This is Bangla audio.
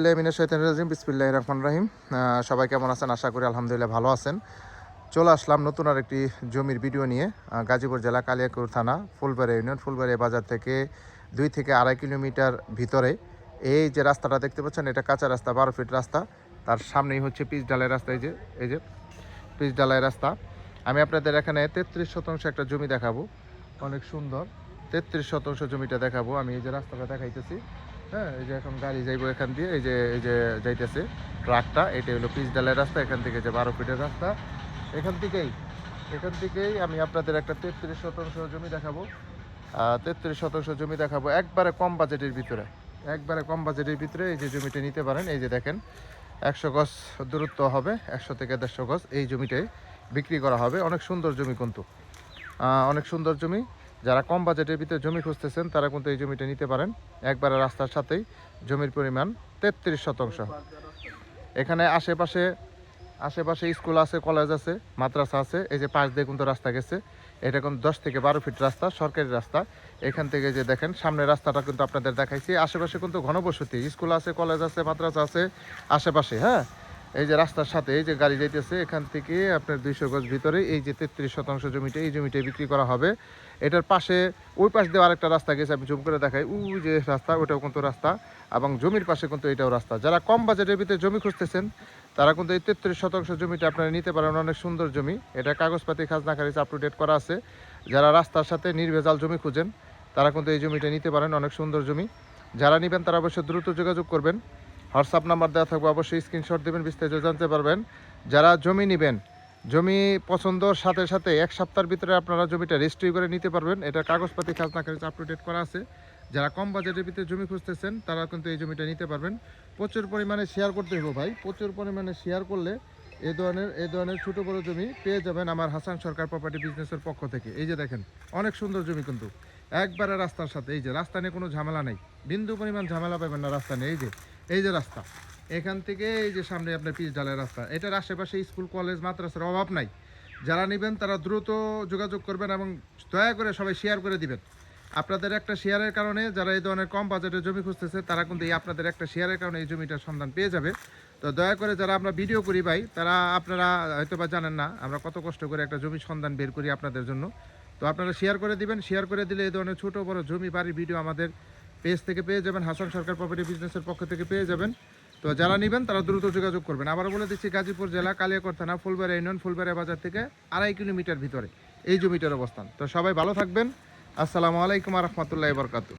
বিসমিল্লাহ রহমান রাহিম। সবাই কেমন আছেন? আশা করি আলহামদুলিল্লাহ ভালো আছেন। চলে আসলাম নতুন আর একটি জমির ভিডিও নিয়ে গাজীপুর জেলা কালিয়াকুর থানা, ফুলবাড়ি ইউনিয়ন, ফুলবাড়ি বাজার থেকে দুই থেকে আড়াই কিলোমিটার ভিতরে। এই যে রাস্তাটা দেখতে পাচ্ছেন, এটা কাঁচা রাস্তা, বারো ফিট রাস্তা। তার সামনেই হচ্ছে পিচ ডালাই রাস্তা, এই যে এই যে পিচ ডালাই রাস্তা। আমি আপনাদের এখানে তেত্রিশ শতাংশ একটা জমি দেখাবো। অনেক সুন্দর। তেত্রিশ শতাংশ জমিটা দেখাবো। আমি এই যে রাস্তাটা দেখাইতেছি। হ্যাঁ এই যে এখন গাড়ি যাইবো এখান দিয়ে, এই যে এই যে যাইতেছে ট্রাকটা এটা হলো পিচ ডালের রাস্তা, এখান থেকে যে বারো ফিটের রাস্তা। এখান থেকেই এখান থেকেই আমি আপনাদের একটা তেত্রিশ শতাংশ জমি দেখাবো। তেত্রিশ শতাংশ জমি দেখাবো একবারে কম বাজেটের ভিতরে। একবারে কম বাজেটের ভিতরে এই যে জমিটা নিতে পারেন, এই যে দেখেন, একশো গজ দূরত্ব হবে, একশো থেকে দেড়শো গজ এই জমিটাই বিক্রি করা হবে। অনেক সুন্দর জমি কিন্তু। অনেক সুন্দর জমি। যারা কম বাজেটের ভিতরে জমি খুঁজতেছেন, তারা কিন্তু এই জমিটা নিতে পারেন। একবারে রাস্তার সাথেই, জমির পরিমাণ তেত্রিশ শতাংশ। এখানে আশেপাশে আশেপাশে স্কুল আছে, কলেজ আছে, মাদ্রাসা আছে, এই যে পাশ দিয়ে কিন্তু রাস্তা গেছে। এটা কিন্তু দশ থেকে বারো ফিট রাস্তা, সরকারি রাস্তা। এখান থেকে যে দেখেন, সামনের রাস্তাটা কিন্তু আপনাদের দেখাইছি। আশেপাশে কিন্তু ঘনবসতি, স্কুল আছে, কলেজ আছে, মাদ্রাসা আছে, আশেপাশে হ্যাঁ? এই যে রাস্তার সাথে এই যে গাড়ি যাইতেছে, এখান থেকে আপনার দুইশো গজ ভিতরে এই যে তেত্রিশ শতাংশ জমিটা এই জমিটা বিক্রি করা হবে। এটার পাশে, ওই পাশ দিয়ে আরেকটা রাস্তা গেছে, আমি জুম করে দেখাই। ওই যে রাস্তা, ওটাও কিন্তু রাস্তা এবং জমির পাশে কিন্তু এটাও রাস্তা। যারা কম বাজেটের ভিতরে জমি খুঁজতেছেন, তারা কিন্তু এই তেত্রিশ শতাংশ জমিটা আপনারা নিতে পারেন অনেক সুন্দর জমি। এটা কাগজপাতি, খাজনা খারিজ আপ টু ডেট করা আছে। যারা রাস্তার সাথে নির্ভেজাল জমি খুঁজেন, তারা কিন্তু এই জমিটা নিতে পারেন অনেক সুন্দর জমি। যারা নেবেন, তারা অবশ্যই দ্রুত যোগাযোগ করবেন। হোয়াটসঅ্যাপ নাম্বার দেওয়া থাকবে, অবশ্যই স্ক্রিনশট দেবেন, বিস্তারিত জানতে পারবেন। যারা জমি নেবেন, জমি পছন্দর সাথে সাথে এক সপ্তাহের ভিতরে আপনারা জমিটা রেজিস্ট্রি করে নিতে পারবেন। এটা কাগজপাতি খাজনা খারিজ আপ টু ডেট করা আছে। যারা কম বাজেটের ভিতরে জমি খুঁজতেছেন তারা কিন্তু এই জমিটা নিতে পারবেন। প্রচুর পরিমাণে শেয়ার করতে হবে ভাই। প্রচুর পরিমাণে শেয়ার করলে এ ধরনের এ ধরনের ছোটো বড়ো জমি পেয়ে যাবেন আমার হাসান সরকার প্রপার্টি বিজনেসের পক্ষ থেকে। এই যে দেখেন, অনেক সুন্দর জমি কিন্তু। একবারে রাস্তার সাথে, এই যে রাস্তা নিয়ে কোনো ঝামেলা নেই। বিন্দু পরিমাণ ঝামেলা পাবেন না রাস্তা নিয়ে, এই যে। এই যে রাস্তা, এখান থেকে এই যে সামনে আপনার পিচ ডালের রাস্তা, এটার আশেপাশে স্কুল, কলেজ, মাদ্রাসার অভাব নাই। যারা নেবেন তারা দ্রুত যোগাযোগ করবেন এবং দয়া করে সবাই শেয়ার করে দিবেন। আপনাদের একটা শেয়ারের কারণে যারা এই ধরনের কম বাজেটের জমি খুঁজতেছে, তারা কিন্তু এই আপনাদের একটা শেয়ারের কারণে এই জমিটার সন্ধান পেয়ে যাবে। তো দয়া করে যারা আমরা ভিডিও করি ভাই, তারা আপনারা হয়তো বা জানেন না, আমরা কত কষ্ট করে একটা জমির সন্ধান বের করি আপনাদের জন্য। তো আপনারা শেয়ার করে দিবেন শেয়ার করে দিলে এই ধরনের ছোটো বড় জমি বাড়ির ভিডিও আমাদের পেজ থেকে পেয়ে যাবেন হাসান সরকার প্রপার্টি বিজনেসের পক্ষ থেকে পেয়ে যাবেন। তো যারা নেবেন, তারা দ্রুত যোগাযোগ করবেন। আবার বলে দিচ্ছি, গাজীপুর জেলা কালিয়াকর থানা, ফুলবাড়ি ইউনিয়ন, ফুলবাড়ি বাজার থেকে আড়াই কিলোমিটার ভিতরে। এই জমিটার অবস্থান। তো সবাই ভালো থাকবেন। আসসালামু আলাইকুম রহমতুল্লাহ বরকাতু